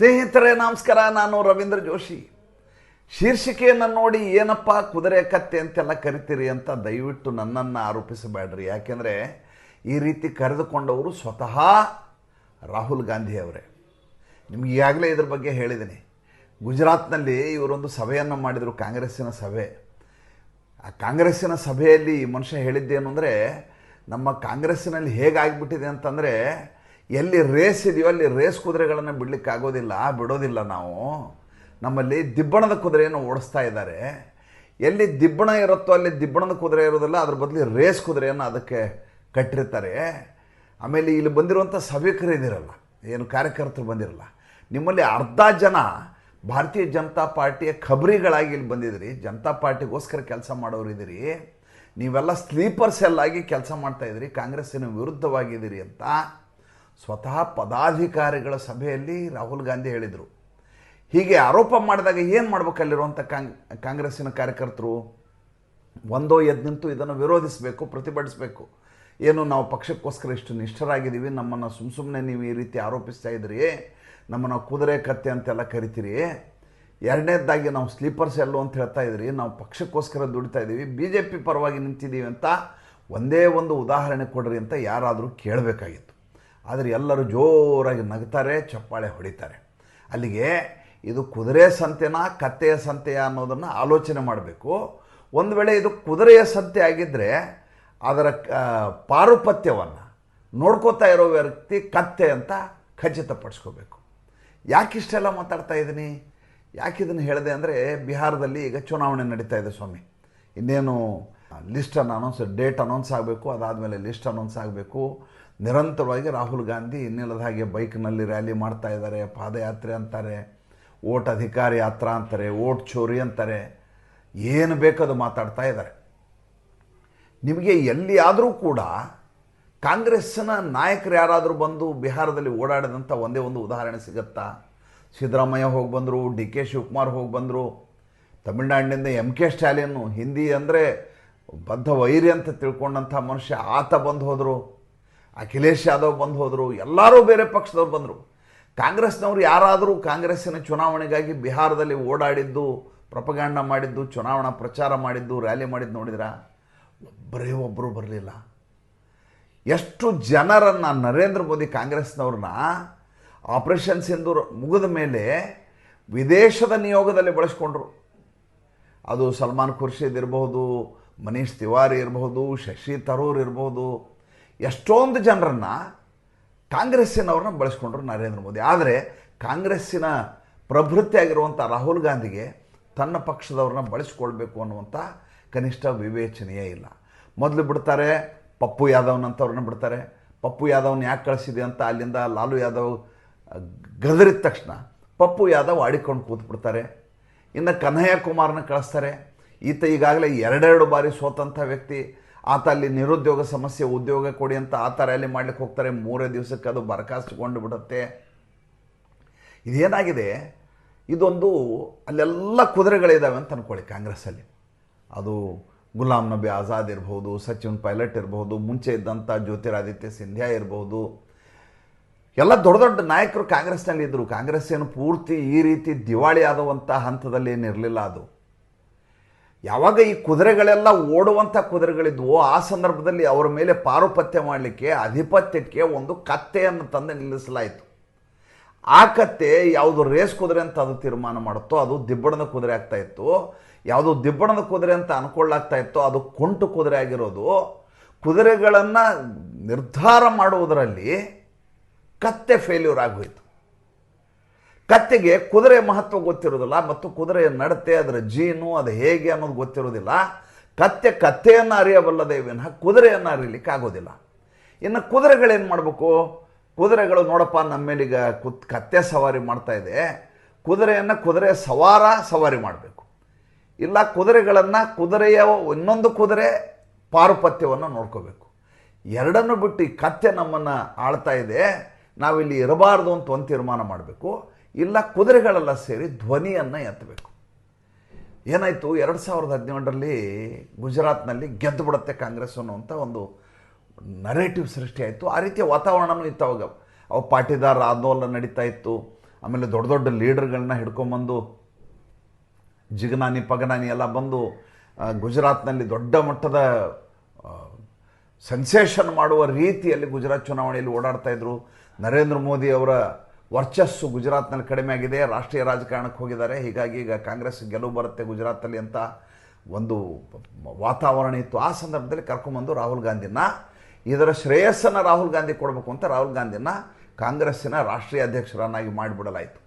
ಸ್ನೇಹಿತರೆ, ನಮಸ್ಕಾರ. ನಾನು ರವೀಂದ್ರ ಜೋಶಿ. ಶೀರ್ಷಿಕೆಯನ್ನು ನೋಡಿ ಏನಪ್ಪ ಕುದುರೆ ಕತ್ತೆ ಅಂತೆಲ್ಲ ಕರಿತೀರಿ ಅಂತ ದಯವಿಟ್ಟು ನನ್ನನ್ನು ಆರೋಪಿಸಬೇಡ್ರಿ. ಯಾಕೆಂದರೆ ಈ ರೀತಿ ಕರೆದುಕೊಂಡವರು ಸ್ವತಃ ರಾಹುಲ್ ಗಾಂಧಿ ಅವರೇ. ನಿಮ್ಗೆ ಈಗಾಗಲೇ ಇದ್ರ ಬಗ್ಗೆ ಹೇಳಿದ್ದೀನಿ. ಗುಜರಾತ್ನಲ್ಲಿ ಇವರೊಂದು ಸಭೆಯನ್ನು ಮಾಡಿದರು ಕಾಂಗ್ರೆಸ್ಸಿನ ಸಭೆ. ಆ ಕಾಂಗ್ರೆಸ್ಸಿನ ಸಭೆಯಲ್ಲಿ ಈ ಮನುಷ್ಯ ಹೇಳಿದ್ದೇನು ಅಂದರೆ, ನಮ್ಮ ಕಾಂಗ್ರೆಸ್ಸಿನಲ್ಲಿ ಹೇಗಾಗಿಬಿಟ್ಟಿದೆ ಅಂತಂದರೆ ಎಲ್ಲಿ ರೇಸ್ ಇದೆಯೋ ಅಲ್ಲಿ ರೇಸ್ ಕುದುರೆಗಳನ್ನು ಬಿಡಲಿಕ್ಕೆ ಆಗೋದಿಲ್ಲ ಬಿಡೋದಿಲ್ಲ ನಾವು. ನಮ್ಮಲ್ಲಿ ದಿಬ್ಬಣದ ಕುದುರೆಯನ್ನು ಓಡಿಸ್ತಾ ಇದ್ದಾರೆ. ಎಲ್ಲಿ ದಿಬ್ಬಣ ಇರುತ್ತೋ ಅಲ್ಲಿ ದಿಬ್ಬಣದ ಕುದುರೆ ಇರೋದಿಲ್ಲ ಅದ್ರ ಬದಲು ರೇಸ್ ಕುದುರೆಯನ್ನು ಅದಕ್ಕೆ ಕಟ್ಟಿರ್ತಾರೆ. ಆಮೇಲೆ ಇಲ್ಲಿ ಬಂದಿರುವಂಥ ಸಭಿಕರು ಇದಿರಲ್ಲ ಏನು ಕಾರ್ಯಕರ್ತರು ಬಂದಿರಲ್ಲ, ನಿಮ್ಮಲ್ಲಿ ಅರ್ಧ ಜನ ಭಾರತೀಯ ಜನತಾ ಪಾರ್ಟಿಯ ಖಬರಿಗಳಾಗಿ ಇಲ್ಲಿ ಬಂದಿದ್ದೀರಿ. ಜನತಾ ಪಾರ್ಟಿಗೋಸ್ಕರ ಕೆಲಸ ಮಾಡೋರು ಇದ್ದೀರಿ. ನೀವೆಲ್ಲ ಸ್ಲೀಪರ್ ಸೆಲ್ ಆಗಿ ಕೆಲಸ ಮಾಡ್ತಾ ಇದ್ದೀರಿ. ಕಾಂಗ್ರೆಸ್ಸಿನ ವಿರುದ್ಧವಾಗಿದ್ದೀರಿ ಅಂತ. ಸ್ವತಃ ಪದಾಧಿಕಾರಿಗಳ ಸಭೆಯಲ್ಲಿ ರಾಹುಲ್ ಗಾಂಧಿ ಹೇಳಿದರು. ಹೀಗೆ ಆರೋಪ ಮಾಡಿದಾಗ ಏನು ಮಾಡಬೇಕು ಅಲ್ಲಿರುವಂಥ ಕಾಂಗ್ ಕಾಂಗ್ರೆಸ್ಸಿನ ಕಾರ್ಯಕರ್ತರು? ಒಂದೋ ಎದ್ದು ನಿಂತು ಇದನ್ನು ವಿರೋಧಿಸಬೇಕು, ಪ್ರತಿಭಟಿಸಬೇಕು. ಏನು ನಾವು ಪಕ್ಷಕ್ಕೋಸ್ಕರ ಇಷ್ಟು ನಿಷ್ಠರಾಗಿದ್ದೀವಿ, ನಮ್ಮನ್ನು ಸುಮ್ಮ ಸುಮ್ಮನೆ ನೀವು ಈ ರೀತಿ ಆರೋಪಿಸ್ತಾ ಇದ್ರಿ, ನಮ್ಮನ್ನು ಕುದುರೆ ಕತ್ತೆ ಅಂತೆಲ್ಲ ಕರಿತೀರಿ, ಎರಡನೇದಾಗಿ ನಾವು ಸ್ಲೀಪರ್ಸ್ ಎಲ್ಲೋ ಅಂತ ಹೇಳ್ತಾ ಇದ್ರಿ, ನಾವು ಪಕ್ಷಕ್ಕೋಸ್ಕರ ದುಡಿತಾ ಇದ್ದೀವಿ ಬಿ ಜೆ ಪಿ ಪರವಾಗಿ ನಿಂತಿದ್ದೀವಿ ಅಂತ ಒಂದೇ ಒಂದು ಉದಾಹರಣೆ ಕೊಡ್ರಿ ಅಂತ ಯಾರಾದರೂ ಕೇಳಬೇಕಾಗಿತ್ತು. ಆದರೆ ಎಲ್ಲರೂ ಜೋರಾಗಿ ನಗ್ತಾರೆ, ಚಪ್ಪಾಳೆ ಹೊಡಿತಾರೆ. ಅಲ್ಲಿಗೆ ಇದು ಕುದುರೆ ಸಂತೆನಾ, ಕತ್ತೆಯ ಸಂತೆಯ ಅನ್ನೋದನ್ನು ಆಲೋಚನೆ ಮಾಡಬೇಕು. ಒಂದು ವೇಳೆ ಇದು ಕುದುರೆಯ ಸಂತೆ ಆಗಿದ್ದರೆ ಅದರ ಪಾರುಪತ್ಯವನ್ನು ನೋಡ್ಕೋತಾ ಇರೋ ವ್ಯಕ್ತಿ ಕತ್ತೆ ಅಂತ ಖಚಿತಪಡಿಸ್ಕೋಬೇಕು. ಯಾಕಿಷ್ಟೆಲ್ಲ ಮಾತಾಡ್ತಾ ಇದ್ದೀನಿ ಯಾಕೆ ಇದನ್ನು ಹೇಳಿದೆ ಅಂದರೆ ಬಿಹಾರದಲ್ಲಿ ಈಗ ಚುನಾವಣೆ ನಡೀತಾ ಇದೆ ಸ್ವಾಮಿ. ಇನ್ನೇನು ಲಿಸ್ಟನ್ನು ಅನೌನ್ಸ್, ಡೇಟ್ ಅನೌನ್ಸ್ ಆಗಬೇಕು, ಅದಾದಮೇಲೆ ಲಿಸ್ಟ್ ಅನೌನ್ಸ್ ಆಗಬೇಕು. ನಿರಂತರವಾಗಿ ರಾಹುಲ್ ಗಾಂಧಿ ಇನ್ನಿಲ್ಲದ ಹಾಗೆ ಬೈಕ್ನಲ್ಲಿ ರ್ಯಾಲಿ ಮಾಡ್ತಾ ಇದ್ದಾರೆ, ಪಾದಯಾತ್ರೆ ಅಂತಾರೆ, ಓಟ್ ಅಧಿಕಾರ ಯಾತ್ರಾ ಅಂತಾರೆ, ಓಟ್ ಚೋರಿ ಅಂತಾರೆ, ಏನು ಬೇಕದು ಮಾತಾಡ್ತಾ ಇದ್ದಾರೆ. ನಿಮಗೆ ಎಲ್ಲಿಯಾದರೂ ಕೂಡ ಕಾಂಗ್ರೆಸ್ಸಿನ ನಾಯಕರು ಯಾರಾದರೂ ಬಂದು ಬಿಹಾರದಲ್ಲಿ ಓಡಾಡಿದಂಥ ಒಂದೇ ಒಂದು ಉದಾಹರಣೆ ಸಿಗುತ್ತಾ? ಸಿದ್ದರಾಮಯ್ಯ ಹೋಗಿ ಬಂದರು, ಡಿ ಕೆ ಶಿವಕುಮಾರ್ ಹೋಗಿ ಬಂದರು, ತಮಿಳ್ನಾಡಿನಿಂದ ಎಂ ಕೆ ಸ್ಟಾಲಿನ್ನು ಹಿಂದಿ ಅಂದರೆ ಬದ್ಧ ವೈರಿ ಅಂತ ತಿಳ್ಕೊಂಡಂಥ ಮನುಷ್ಯ ಆತ ಬಂದು ಹೋದರು. ಅಖಿಲೇಶ್ ಯಾದವ್ ಬಂದು ಹೋದರು, ಎಲ್ಲರೂ ಬೇರೆ ಪಕ್ಷದವ್ರು ಬಂದರು. ಕಾಂಗ್ರೆಸ್ನವ್ರು ಯಾರಾದರೂ ಕಾಂಗ್ರೆಸ್ಸಿನ ಚುನಾವಣೆಗಾಗಿ ಬಿಹಾರದಲ್ಲಿ ಓಡಾಡಿದ್ದು, ಪ್ರಪಗಾಂಡ ಮಾಡಿದ್ದು, ಚುನಾವಣಾ ಪ್ರಚಾರ ಮಾಡಿದ್ದು, ರ್ಯಾಲಿ ಮಾಡಿದ್ದು ನೋಡಿದ್ರ? ಒಬ್ಬರೇ ಒಬ್ಬರು ಬರಲಿಲ್ಲ. ಎಷ್ಟು ಜನರನ್ನು ನರೇಂದ್ರ ಮೋದಿ ಕಾಂಗ್ರೆಸ್ನವ್ರನ್ನ ಆಪರೇಷನ್ ಸಿಂಧೂರ್ ಮುಗಿದ ಮೇಲೆ ವಿದೇಶದ ನಿಯೋಗದಲ್ಲಿ ಬಳಸ್ಕೊಂಡ್ರು. ಅದು ಸಲ್ಮಾನ್ ಖುರ್ಷಿದ್ ಇರಬಹುದು, ಮನೀಶ್ ತಿವಾರಿ ಇರಬಹುದು, ಶಶಿ ತರೂರ್ ಇರಬಹುದು ಎಷ್ಟೊಂದು ಜನರನ್ನು ಕಾಂಗ್ರೆಸ್ಸಿನವ್ರನ್ನ ಬಳಸ್ಕೊಂಡ್ರು ನರೇಂದ್ರ ಮೋದಿ. ಆದರೆ ಕಾಂಗ್ರೆಸ್ಸಿನ ಪ್ರಭೃತಿ ಆಗಿರುವಂಥ ರಾಹುಲ್ ಗಾಂಧಿಗೆ ತನ್ನ ಪಕ್ಷದವ್ರನ್ನ ಬಳಸ್ಕೊಳ್ಬೇಕು ಅನ್ನುವಂಥ ಕನಿಷ್ಠ ವಿವೇಚನೆಯೇ ಇಲ್ಲ. ಮೊದಲು ಬಿಡ್ತಾರೆ ಪಪ್ಪು ಯಾದವ್ನಂಥವ್ರನ್ನ ಬಿಡ್ತಾರೆ. ಪಪ್ಪು ಯಾದವ್ನ ಯಾಕೆ ಕಳಿಸಿದೆ ಅಂತ ಅಲ್ಲಿಂದ ಲಾಲು ಯಾದವ್ ಗದರಿದ ತಕ್ಷಣ ಪಪ್ಪು ಯಾದವ್ ಆಡಿಕೊಂಡು ಕೂತ್ಬಿಡ್ತಾರೆ ಇನ್ನು ಕನ್ಹಯ್ಯ ಕುಮಾರ್ನ ಕಳಿಸ್ತಾರೆ. ಈತ ಈಗಾಗಲೇ ಎರಡೆರಡು ಬಾರಿ ಸೋತಂಥ ವ್ಯಕ್ತಿ. ಆತ ಅಲ್ಲಿ ನಿರುದ್ಯೋಗ ಸಮಸ್ಯೆ, ಉದ್ಯೋಗ ಕೊಡಿ ಅಂತ ಆತ ರ್ಯಾಲಿ ಮಾಡ್ಲಿಕ್ಕೆ ಹೋಗ್ತಾರೆ. ಮೂರೇ ದಿವಸಕ್ಕೆ ಅದು ಬರಖಾಸ್ತುಕೊಂಡು ಬಿಡುತ್ತೆ ಇದೇನಾಗಿದೆ? ಇದೊಂದು ಅಲ್ಲೆಲ್ಲ ಕುದುರೆಗಳಿದ್ದಾವೆ ಅಂತ ಅಂದ್ಕೊಳ್ಳಿ ಕಾಂಗ್ರೆಸ್ಸಲ್ಲಿ. ಅದು ಗುಲಾಂ ನಬಿ ಆಜಾದ್ ಇರ್ಬೋದು, ಸಚಿನ್ ಪೈಲಟ್ ಇರ್ಬೋದು, ಮುಂಚೆ ಇದ್ದಂಥ ಜ್ಯೋತಿರಾದಿತ್ಯ ಸಿಂಧ್ಯಾ ಇರ್ಬೋದು. ಎಲ್ಲ ದೊಡ್ಡ ದೊಡ್ಡ ನಾಯಕರು ಕಾಂಗ್ರೆಸ್ನಲ್ಲಿ ಇದ್ದರು ಕಾಂಗ್ರೆಸ್ ಏನು ಪೂರ್ತಿ ಈ ರೀತಿ ದಿವಾಳಿ ಆದವಂಥ ಹಂತದಲ್ಲಿ ಏನಿರಲಿಲ್ಲ ಅದು. ಯಾವಾಗ ಈ ಕುದುರೆಗಳೆಲ್ಲ ಓಡುವಂಥ ಕುದುರೆಗಳಿದ್ವೋ ಆ ಸಂದರ್ಭದಲ್ಲಿ ಅವರ ಮೇಲೆ ಪಾರುಪತ್ಯ ಮಾಡಲಿಕ್ಕೆ ಅಧಿಪತ್ಯಕ್ಕೆ ಒಂದು ಕತ್ತೆಯನ್ನು ತಂದು ನಿಲ್ಲಿಸಲಾಯಿತು. ಆ ಕತ್ತೆ ಯಾವುದು ರೇಸ್ ಕುದುರೆ ಅಂತ ಅದು ತೀರ್ಮಾನ ಮಾಡುತ್ತೋ, ಅದು ದಿಬ್ಬಣದ ಕುದುರೆ ಆಗ್ತಾ ಇತ್ತು. ಯಾವುದು ದಿಬ್ಬಣದ ಕುದುರೆ ಅಂತ ಅನ್ಕೊಳ್ಳಾಗ್ತಾ ಇತ್ತೋ, ಅದು ಕುಂಟು ಕುದುರೆ ಆಗಿರೋದು. ಕುದುರೆಗಳನ್ನು ನಿರ್ಧಾರ ಮಾಡುವುದರಲ್ಲಿ ಕತ್ತೆ ಫೇಲ್ಯೂರ್ ಆಗೋಯ್ತು. ಕತ್ತೆಗೆ ಕುದುರೆ ಮಹತ್ವ ಗೊತ್ತಿರೋದಿಲ್ಲ ಮತ್ತು ಕುದುರೆಯ ನಡತೆ, ಅದರ ಜೀನು, ಅದು ಹೇಗೆ ಅನ್ನೋದು ಗೊತ್ತಿರೋದಿಲ್ಲ ಕತ್ತೆ ಕತ್ತೆಯನ್ನು ಅರಿಯಬಲ್ಲದೆ ವಿನಃ ಕುದುರೆಯನ್ನು ಅರಿಯಲಿಕ್ಕೆ ಆಗೋದಿಲ್ಲ. ಇನ್ನು ಕುದುರೆಗಳೇನು ಮಾಡಬೇಕು? ಕುದುರೆಗಳು ನೋಡಪ್ಪ, ನಮ್ಮೇಲೀಗ ಕುತ್, ಕತ್ತೆ ಸವಾರಿ ಮಾಡ್ತಾ ಇದೆ. ಕುದುರೆಯನ್ನು ಕುದುರೆ ಸವಾರ ಸವಾರಿ ಮಾಡಬೇಕು. ಇಲ್ಲ ಕುದುರೆಗಳನ್ನು ಕುದುರೆಯ ಇನ್ನೊಂದು ಕುದುರೆ ಪಾರುಪತ್ಯವನ್ನು ನೋಡ್ಕೋಬೇಕು. ಎರಡನ್ನು ಬಿಟ್ಟು ಈ ಕತ್ತೆ ನಮ್ಮನ್ನು ಆಳ್ತಾ ಇದೆ. ನಾವಿಲ್ಲಿ ಇರಬಾರ್ದು ಅಂತ ಒಂದು ತೀರ್ಮಾನ ಮಾಡಬೇಕು. ಇಲ್ಲ ಕುದುರೆಗಳೆಲ್ಲ ಸೇರಿ ಧ್ವನಿಯನ್ನು ಎತ್ತಬೇಕು. ಏನಾಯಿತು? ಎರಡು ಸಾವಿರದ ಹದಿನೇಳರಲ್ಲಿ ಗುಜರಾತ್ನಲ್ಲಿ ಗೆದ್ದು ಬಿಡುತ್ತೆ ಕಾಂಗ್ರೆಸ್ ಅನ್ನುವಂಥ ಒಂದು ನರೇಟಿವ್ ಸೃಷ್ಟಿಯಾಯಿತು ಆ ರೀತಿಯ ವಾತಾವರಣನೂ ಇತ್ತು ಅವಾಗ. ಅವು ಪಾಟಿದಾರ ಆಂದೋಲನ ನಡೀತಾ ಇತ್ತು. ಆಮೇಲೆ ದೊಡ್ಡ ದೊಡ್ಡ ಲೀಡರ್ಗಳನ್ನ ಹಿಡ್ಕೊಂಬಂದು, ಜಿಗನಾನಿ ಪಗನಾನಿ ಎಲ್ಲ ಬಂದು ಗುಜರಾತ್ನಲ್ಲಿ ದೊಡ್ಡ ಮಟ್ಟದ ಸೆನ್ಸೇಷನ್ ಮಾಡುವ ರೀತಿಯಲ್ಲಿ ಗುಜರಾತ್ ಚುನಾವಣೆಯಲ್ಲಿ ಓಡಾಡ್ತಾ ಇದ್ರು. ನರೇಂದ್ರ ಮೋದಿ ಅವರ ವರ್ಚಸ್ಸು ಗುಜರಾತ್ನಲ್ಲಿ ಕಡಿಮೆ ಆಗಿದೆ. ರಾಷ್ಟ್ರೀಯ ರಾಜಕಾರಣಕ್ಕೆ ಹೋಗಿದ್ದಾರೆ. ಹೀಗಾಗಿ ಈಗ ಕಾಂಗ್ರೆಸ್ ಗೆಲುವು ಬರುತ್ತೆ ಗುಜರಾತಲ್ಲಿ ಅಂತ ಒಂದು ವಾತಾವರಣ ಇತ್ತು. ಆ ಸಂದರ್ಭದಲ್ಲಿ ಕರ್ಕೊಂಬಂದು ರಾಹುಲ್ ಗಾಂಧಿನ, ಇದರ ಶ್ರೇಯಸ್ಸನ್ನು ರಾಹುಲ್ ಗಾಂಧಿ ಕೊಡಬೇಕು ಅಂತ ರಾಹುಲ್ ಗಾಂಧಿನ ಕಾಂಗ್ರೆಸ್ಸಿನ ರಾಷ್ಟ್ರೀಯ ಅಧ್ಯಕ್ಷರನ್ನಾಗಿ ಮಾಡಿಬಿಡಲಾಯಿತು.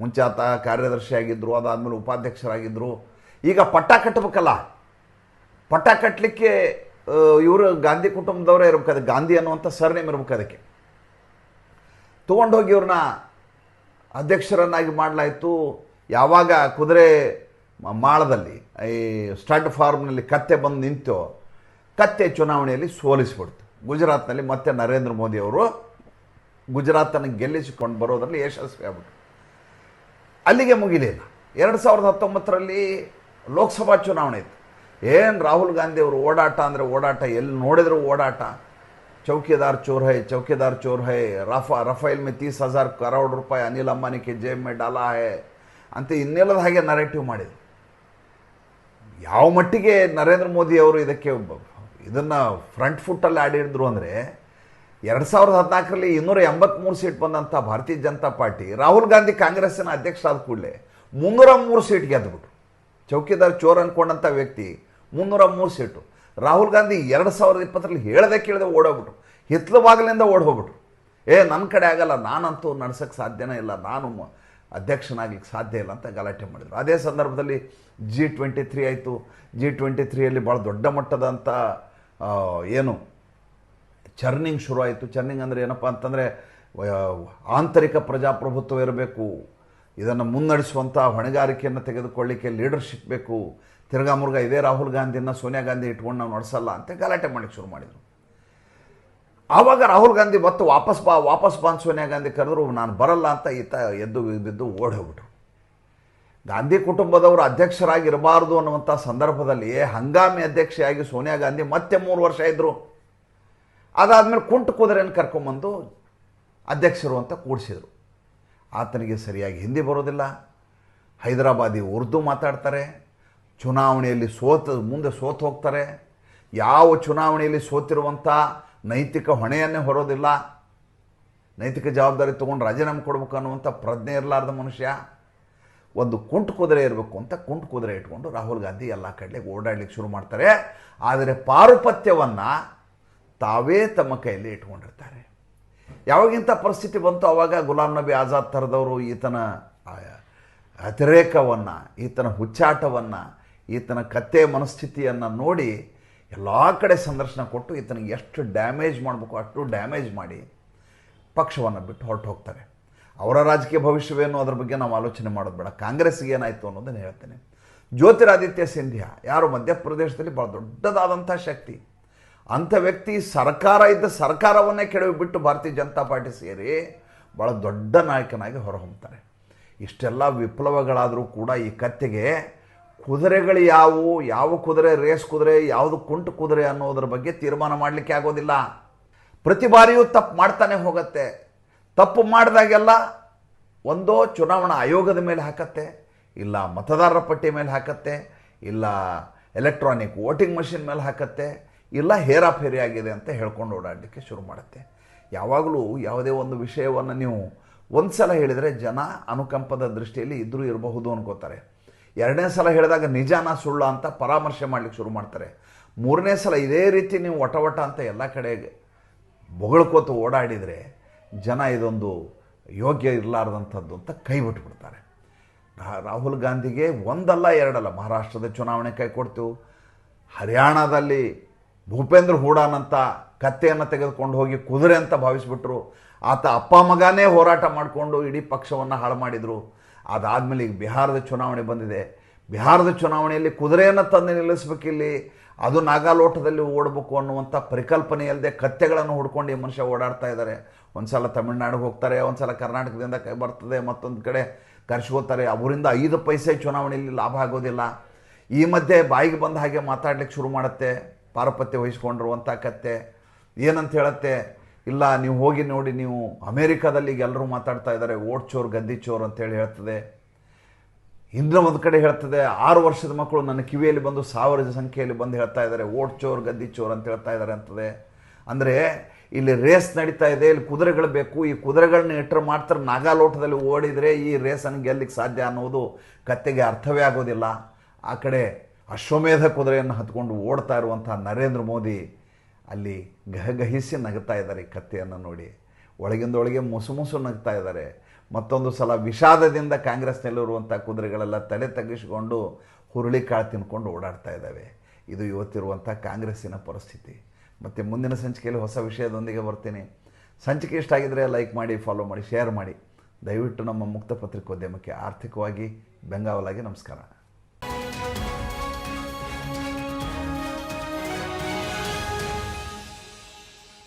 ಮುಂಚೆ ಆತ ಕಾರ್ಯದರ್ಶಿ ಆಗಿದ್ದರು ಅದಾದಮೇಲೆ ಉಪಾಧ್ಯಕ್ಷರಾಗಿದ್ದರು ಈಗ ಪಟ್ಟ ಕಟ್ಟಬೇಕಲ್ಲ ಪಟ್ಟ ಕಟ್ಟಲಿಕ್ಕೆ ಇವರು ಗಾಂಧಿ ಕುಟುಂಬದವರೇ ಇರಬೇಕು. ಗಾಂಧಿ ಅನ್ನುವಂಥ ಸರ್ನೇಮ್ ಇರಬೇಕು ಅದಕ್ಕೆ. ತೊಗೊಂಡೋಗಿ ಇವ್ರನ್ನ ಅಧ್ಯಕ್ಷರನ್ನಾಗಿ ಮಾಡಲಾಯಿತು. ಯಾವಾಗ ಕುದುರೆ ಮಾಳದಲ್ಲಿ, ಈ ಸ್ಟಡ್ ಫಾರ್ಮ್ನಲ್ಲಿ ಕತ್ತೆ ಬಂದು ನಿಂತು ಕತ್ತೆ ಚುನಾವಣೆಯಲ್ಲಿ ಸೋಲಿಸಿಬಿಡ್ತು. ಗುಜರಾತ್ನಲ್ಲಿ ಮತ್ತೆ ನರೇಂದ್ರ ಮೋದಿ ಅವರು ಗುಜರಾತನ್ನು ಗೆಲ್ಲಿಸಿಕೊಂಡು ಬರೋದ್ರಲ್ಲಿ ಯಶಸ್ವಿ ಆಗ್ಬಿಟ್ರು. ಅಲ್ಲಿಗೆ ಮುಗಿಲಿಲ್ಲ. ಎರಡು ಸಾವಿರದ ಹತ್ತೊಂಬತ್ತರಲ್ಲಿ ಲೋಕಸಭಾ ಚುನಾವಣೆ ಇತ್ತು. ಏನು ರಾಹುಲ್ ಗಾಂಧಿ ಅವರು ಓಡಾಟ ಅಂದರೆ ಓಡಾಟ, ಎಲ್ಲಿ ನೋಡಿದರೂ ಓಡಾಟ ಚೌಕಿದಾರ್ ಚೋರ್ ಹೈ, ಚೌಕಿದಾರ್ ಚೋರ್ ಹೈ, ರಫಾ, ರಫೇಲ್ ಮೇ ತೀಸ್ ಹಜಾರ್ ಕರೋಡ್ ರೂಪಾಯಿ ಅನಿಲ್ ಅಂಬಾನಿಗೆ ಜೇಬ್ ಮೇ ಡಾಲಾ ಹೈ ಅಂತ ಇನ್ನೆಲ್ಲದ ಹಾಗೆ ನರೇಟಿವ್ ಮಾಡಿದ್ರು. ಯಾವ ಮಟ್ಟಿಗೆ ನರೇಂದ್ರ ಮೋದಿ ಅವರು ಇದಕ್ಕೆ ಇದನ್ನು ಫ್ರಂಟ್ ಫುಟ್ಟಲ್ಲಿ ಆಡಿದ್ರು ಅಂದರೆ ಎರಡು ಸಾವಿರದ ಹದಿನಾಲ್ಕರಲ್ಲಿ ಇನ್ನೂರ ಎಂಬತ್ಮೂರು ಸೀಟ್ ಬಂದಂಥ ಭಾರತೀಯ ಜನತಾ ಪಾರ್ಟಿ ರಾಹುಲ್ ಗಾಂಧಿ ಕಾಂಗ್ರೆಸ್ಸಿನ ಅಧ್ಯಕ್ಷ ಆದ ಕೂಡಲೇ ಮುನ್ನೂರ ಮೂರು ಸೀಟ್ ಗೆದ್ದುಬಿಟ್ರು ಚೌಕಿದಾರ್ ಚೋರ್ ಅಂದ್ಕೊಂಡಂಥ ವ್ಯಕ್ತಿ ಮುನ್ನೂರ ಮೂರು ಸೀಟು. ರಾಹುಲ್ ಗಾಂಧಿ ಎರಡು ಸಾವಿರದ ಇಪ್ಪತ್ತರಲ್ಲಿ ಹೇಳದೆ ಕೇಳದೆ ಓಡೋಗ್ಬಿಟ್ರು. ಹಿತ್ಲವಾಗಲಿಂದ ಓಡ್ ಹೋಗ್ಬಿಟ್ರು ಏ ನನ್ನ ಕಡೆ ಆಗಲ್ಲ, ನಾನಂತೂ ನಡ್ಸೋಕ್ಕೆ ಸಾಧ್ಯನೇ ಇಲ್ಲ, ನಾನು ಅಧ್ಯಕ್ಷನಾಗ್ಲಿಕ್ಕೆ ಸಾಧ್ಯ ಇಲ್ಲ ಅಂತ ಗಲಾಟೆ ಮಾಡಿದರು. ಅದೇ ಸಂದರ್ಭದಲ್ಲಿ ಜಿ ಟ್ವೆಂಟಿ ತ್ರೀ ಆಯಿತು. ಜಿ ಟ್ವೆಂಟಿ ತ್ರೀಯಲ್ಲಿ ಭಾಳ ದೊಡ್ಡ ಮಟ್ಟದಂಥ ಏನು, ಚರ್ನಿಂಗ್ ಶುರುವಾಯಿತು ಚರ್ನಿಂಗ್ ಅಂದರೆ ಏನಪ್ಪ ಅಂತಂದರೆ ಆಂತರಿಕ ಪ್ರಜಾಪ್ರಭುತ್ವ ಇರಬೇಕು. ಇದನ್ನು ಮುನ್ನಡೆಸುವಂಥ ಹೊಣೆಗಾರಿಕೆಯನ್ನು ತೆಗೆದುಕೊಳ್ಳಿಕ್ಕೆ ಲೀಡರ್ಶಿಪ್ ಬೇಕು. ತಿರ್ಗಾ ಮುರ್ಗಾ ಇದೇ ರಾಹುಲ್ ಗಾಂಧಿನ ಸೋನಿಯಾ ಗಾಂಧಿ ಇಟ್ಕೊಂಡು ನಾವು ನಡೆಸಲ್ಲ ಅಂತ ಗಲಾಟೆ ಮಾಡಲಿಕ್ಕೆ ಶುರು ಮಾಡಿದರು. ಆವಾಗ ರಾಹುಲ್ ಗಾಂಧಿ ಮತ್ತು ವಾಪಸ್ ಬಾ ವಾಪಸ್ ಬಾ ಅಂತ ಸೋನಿಯಾ ಗಾಂಧಿ ಕರೆದ್ರು, ನಾನು ಬರಲ್ಲ ಅಂತ ಈತ ಎದ್ದು ಬಿದ್ದು ಓಡಿ ಹೋಗ್ಬಿಟ್ರು. ಗಾಂಧಿ ಕುಟುಂಬದವರು ಅಧ್ಯಕ್ಷರಾಗಿರಬಾರ್ದು ಅನ್ನುವಂಥ ಸಂದರ್ಭದಲ್ಲಿ ಹಂಗಾಮಿ ಅಧ್ಯಕ್ಷೆಯಾಗಿ ಸೋನಿಯಾ ಗಾಂಧಿ ಮತ್ತೆ ಮೂರು ವರ್ಷ ಇದ್ದರು ಅದಾದಮೇಲೆ ಕುಂಟು ಕುದುರೆಯನ್ನು ಕರ್ಕೊಂಬಂದು ಅಧ್ಯಕ್ಷರು ಅಂತ ಕೂಡಿಸಿದರು. ಆತನಿಗೆ ಸರಿಯಾಗಿ ಹಿಂದಿ ಬರೋದಿಲ್ಲ. ಹೈದರಾಬಾದಿ ಉರ್ದು ಮಾತಾಡ್ತಾರೆ. ಚುನಾವಣೆಯಲ್ಲಿ ಸೋತ, ಮುಂದೆ ಸೋತು ಹೋಗ್ತಾರೆ. ಯಾವ ಚುನಾವಣೆಯಲ್ಲಿ ಸೋತಿರುವಂಥ ನೈತಿಕ ಹೊಣೆಯನ್ನೇ ಹೊರೋದಿಲ್ಲ. ನೈತಿಕ ಜವಾಬ್ದಾರಿ ತೊಗೊಂಡು ರಾಜೀನಾಮೆ ಕೊಡ್ಬೇಕು ಅನ್ನುವಂಥ ಪ್ರಜ್ಞೆ ಇರಲಾರ್ದ ಮನುಷ್ಯ. ಒಂದು ಕುಂಟು ಕುದುರೆ ಇರಬೇಕು ಅಂತ ಕುಂಟು ಕುದುರೆ ಇಟ್ಕೊಂಡು ರಾಹುಲ್ ಗಾಂಧಿ ಎಲ್ಲ ಕಡೆ ಓಡಾಡ್ಲಿಕ್ಕೆ ಶುರು ಮಾಡ್ತಾರೆ. ಆದರೆ ಪಾರುಪತ್ಯವನ್ನು ತಾವೇ ತಮ್ಮ ಕೈಯಲ್ಲಿ ಇಟ್ಕೊಂಡಿರ್ತಾರೆ. ಯಾವಾಗಿಂಥ ಪರಿಸ್ಥಿತಿ ಬಂತು ಆವಾಗ ಗುಲಾಂ ನಬಿ ಆಜಾದ್ ಥರದವರು ಈತನ ಅತಿರೇಕವನ್ನು, ಈತನ ಹುಚ್ಚಾಟವನ್ನು ಈತನ ಕತ್ತೆ ಮನಸ್ಥಿತಿಯನ್ನು ನೋಡಿ ಎಲ್ಲ ಕಡೆ ಸಂದರ್ಶನ ಕೊಟ್ಟು ಈತನಿಗೆ ಎಷ್ಟು ಡ್ಯಾಮೇಜ್ ಮಾಡಬೇಕು, ಅಷ್ಟು ಡ್ಯಾಮೇಜ್ ಮಾಡಿ ಪಕ್ಷವನ್ನು ಬಿಟ್ಟು ಹೊರಟು ಹೋಗ್ತಾರೆ. ಅವರ ರಾಜಕೀಯ ಭವಿಷ್ಯವೇನು ಅದ್ರ ಬಗ್ಗೆ ನಾವು ಆಲೋಚನೆ ಮಾಡೋದು ಬೇಡ. ಕಾಂಗ್ರೆಸ್ಗೆ ಏನಾಯಿತು ಅನ್ನೋದನ್ನು ಹೇಳ್ತೇನೆ. ಜ್ಯೋತಿರಾದಿತ್ಯ ಸಿಂಧ್ಯಾ, ಯಾರು ಮಧ್ಯಪ್ರದೇಶದಲ್ಲಿ ಭಾಳ ದೊಡ್ಡದಾದಂಥ ಶಕ್ತಿ. ಅಂಥ ವ್ಯಕ್ತಿ ಸರ್ಕಾರ ಇದ್ದ ಸರ್ಕಾರವನ್ನೇ ಕೆಡವಿ ಬಿಟ್ಟು ಭಾರತೀಯ ಜನತಾ ಪಾರ್ಟಿ ಸೇರಿ ಭಾಳ ದೊಡ್ಡ ನಾಯಕನಾಗಿ ಹೊರಹೊಮ್ತಾರೆ. ಇಷ್ಟೆಲ್ಲ ವಿಪ್ಲವಗಳಾದರೂ ಕೂಡ ಈ ಕತ್ತೆಗೆ ಕುದುರೆಗಳು ಯಾವುವು? ಯಾವ ಕುದುರೆ? ರೇಸ್ ಕುದುರೆ? ಯಾವುದು ಕುಂಟು ಕುದುರೆ ಅನ್ನೋದ್ರ ಬಗ್ಗೆ ತೀರ್ಮಾನ ಮಾಡಲಿಕ್ಕೆ ಆಗೋದಿಲ್ಲ. ಪ್ರತಿ ಬಾರಿಯೂ ತಪ್ಪು ಮಾಡ್ತಾನೆ ಹೋಗುತ್ತೆ. ತಪ್ಪು ಮಾಡಿದಾಗೆಲ್ಲ ಒಂದೋ ಚುನಾವಣಾ ಆಯೋಗದ ಮೇಲೆ ಹಾಕತ್ತೆ, ಇಲ್ಲ ಮತದಾರರ ಪಟ್ಟಿ ಮೇಲೆ ಹಾಕತ್ತೆ, ಇಲ್ಲ ಎಲೆಕ್ಟ್ರಾನಿಕ್ ವೋಟಿಂಗ್ ಮಷಿನ್ ಮೇಲೆ ಹಾಕತ್ತೆ, ಇಲ್ಲ ಹೇರಾಫೇರಿ ಆಗಿದೆ ಅಂತ ಹೇಳ್ಕೊಂಡು ಓಡಾಡಲಿಕ್ಕೆ ಶುರು ಮಾಡುತ್ತೆ. ಯಾವಾಗಲೂ ಯಾವುದೇ ಒಂದು ವಿಷಯವನ್ನು ನೀವು ಒಂದು ಸಲ ಹೇಳಿದರೆ ಜನ ಅನುಕಂಪದ ದೃಷ್ಟಿಯಲ್ಲಿ ಇದ್ದರೂ ಇರಬಹುದು ಅನ್ಕೋತಾರೆ. ಎರಡನೇ ಸಲ ಹೇಳಿದಾಗ ನಿಜಾನ ಸುಳ್ಳ ಅಂತ ಪರಾಮರ್ಶೆ ಮಾಡಲಿಕ್ಕೆ ಶುರು ಮಾಡ್ತಾರೆ. ಮೂರನೇ ಸಲ ಇದೇ ರೀತಿ ನೀವು ಒಟವಟ ವಟ ಅಂತ ಎಲ್ಲ ಕಡೆಗೆ ಬೊಗಳ್ಕೋತು ಓಡಾಡಿದರೆ ಜನ ಇದೊಂದು ಯೋಗ್ಯ ಇರಲಾರ್ದಂಥದ್ದು ಅಂತ ಕೈ ಬಿಟ್ಬಿಡ್ತಾರೆ. ರಾಹುಲ್ ಗಾಂಧಿಗೆ ಒಂದಲ್ಲ ಎರಡಲ್ಲ, ಮಹಾರಾಷ್ಟ್ರದ ಚುನಾವಣೆ ಕೈ ಕೊಡ್ತು. ಹರಿಯಾಣದಲ್ಲಿ ಭೂಪೇಂದ್ರ ಹೂಡಾನಂತ ಕತ್ತೆಯನ್ನು ತೆಗೆದುಕೊಂಡು ಹೋಗಿ ಕುದುರೆ ಅಂತ ಭಾವಿಸ್ಬಿಟ್ರು. ಆತ ಅಪ್ಪ ಮಗನೇ ಹೋರಾಟ ಮಾಡಿಕೊಂಡು ಇಡೀ ಪಕ್ಷವನ್ನು ಹಾಳು ಮಾಡಿದರು. ಅದಾದಮೇಲೆ ಈಗ ಬಿಹಾರದ ಚುನಾವಣೆ ಬಂದಿದೆ. ಬಿಹಾರದ ಚುನಾವಣೆಯಲ್ಲಿ ಕುದುರೆಯನ್ನು ತಂದು ನಿಲ್ಲಿಸ್ಬೇಕಿಲ್ಲಿ, ಅದು ನಾಗಾಲೋಟದಲ್ಲಿ ಓಡಬೇಕು ಅನ್ನುವಂಥ ಪರಿಕಲ್ಪನೆ ಇಲ್ಲದೆ ಕತ್ತೆಗಳನ್ನು ಹುಡ್ಕೊಂಡು ಈ ಮನುಷ್ಯ ಓಡಾಡ್ತಾ ಇದ್ದಾರೆ. ಒಂದು ಸಲ ತಮಿಳ್ನಾಡಿಗೆ ಹೋಗ್ತಾರೆ ಒಂದು ಸಲ ಕರ್ನಾಟಕದಿಂದ ಕೈ ಬರ್ತದೆ, ಮತ್ತೊಂದು ಕಡೆ ಕರ್ಸ್ಕೋತಾರೆ. ಅವರಿಂದ ಐದು ಪೈಸೆ ಚುನಾವಣೆಯಲ್ಲಿ ಲಾಭ ಆಗೋದಿಲ್ಲ. ಈ ಮಧ್ಯೆ ಬಾಯಿಗೆ ಬಂದ ಹಾಗೆ ಮಾತಾಡ್ಲಿಕ್ಕೆ ಶುರು ಮಾಡುತ್ತೆ, ಪಾರಪತ್ಯ ವಹಿಸ್ಕೊಂಡಿರುವಂಥ ಕತ್ತೆ. ಏನಂತ ಹೇಳುತ್ತೆ ಇಲ್ಲ, ನೀವು ಹೋಗಿ ನೋಡಿ, ನೀವು ಅಮೇರಿಕಾದಲ್ಲಿ ಈಗ ಎಲ್ಲರೂ ಮಾತಾಡ್ತಾ ಇದ್ದಾರೆ, ಓಟ್ ಚೋರ್, ಗದ್ದಿ ಚೋರ್ ಅಂತೇಳಿ ಹೇಳ್ತದೆ. ಇಂದ್ರ ಒಂದು ಕಡೆ ಹೇಳ್ತದೆ, ಆರು ವರ್ಷದ ಮಕ್ಕಳು ನನ್ನ ಕಿವಿಯಲ್ಲಿ ಬಂದು ಸಾವಿರ ಸಂಖ್ಯೆಯಲ್ಲಿ ಬಂದು ಹೇಳ್ತಾ ಇದ್ದಾರೆ, ಓಟ್ ಚೋರ್, ಗದ್ದಿ ಚೋರ್ ಅಂತ ಹೇಳ್ತಾ ಇದ್ದಾರೆ ಅಂತದೆ. ಅಂದರೆ ಇಲ್ಲಿ ರೇಸ್ ನಡೀತಾ ಇದೆ, ಇಲ್ಲಿ ಕುದುರೆಗಳು ಬೇಕು, ಈ ಕುದುರೆಗಳನ್ನ ಇಟ್ಟರೆ ಮಾಡ್ತಾರೆ, ನಾಗಾಲೋಟದಲ್ಲಿ ಓಡಿದರೆ ಈ ರೇಸ್ ರೇಸನ್ನು ಗೆಲ್ಲಿಕ್ಕೆ ಸಾಧ್ಯ ಅನ್ನೋದು ಕತ್ತೆಗೆ ಅರ್ಥವೇ ಆಗೋದಿಲ್ಲ. ಆ ಕಡೆ ಅಶ್ವಮೇಧ ಕುದುರೆಯನ್ನು ಹತ್ಕೊಂಡು ಓಡ್ತಾ ಇರುವಂಥ ನರೇಂದ್ರ ಮೋದಿ ಅಲ್ಲಿ ಗಹಗಹಿಸಿ ನಗ್ತಾ ಇದ್ದಾರೆ ಈ ಕತ್ತೆಯನ್ನು ನೋಡಿ. ಒಳಗಿಂದೊಳಗೆ ಮುಸು ಮುಸು ನಗ್ತಾ ಇದ್ದಾರೆ. ಮತ್ತೊಂದು ಸಲ ವಿಷಾದದಿಂದ ಕಾಂಗ್ರೆಸ್ನಲ್ಲಿರುವಂಥ ಕುದುರೆಗಳೆಲ್ಲ ತಲೆ ತಗ್ಗಿಸಿಕೊಂಡು ಹುರುಳಿಕಾಳು ತಿನ್ಕೊಂಡು ಓಡಾಡ್ತಾ ಇದ್ದಾವೆ. ಇದು ಇವತ್ತಿರುವಂಥ ಕಾಂಗ್ರೆಸ್ಸಿನ ಪರಿಸ್ಥಿತಿ. ಮತ್ತು ಮುಂದಿನ ಸಂಚಿಕೆಯಲ್ಲಿ ಹೊಸ ವಿಷಯದೊಂದಿಗೆ ಬರ್ತೀನಿ. ಸಂಚಿಕೆ ಇಷ್ಟ ಆಗಿದ್ದರೆ ಲೈಕ್ ಮಾಡಿ, ಫಾಲೋ ಮಾಡಿ, ಶೇರ್ ಮಾಡಿ. ದಯವಿಟ್ಟು ನಮ್ಮ ಮುಕ್ತ ಪತ್ರಿಕೋದ್ಯಮಕ್ಕೆ ಆರ್ಥಿಕವಾಗಿ ಬೆಂಗಾವಲಾಗಿ ನಮಸ್ಕಾರ.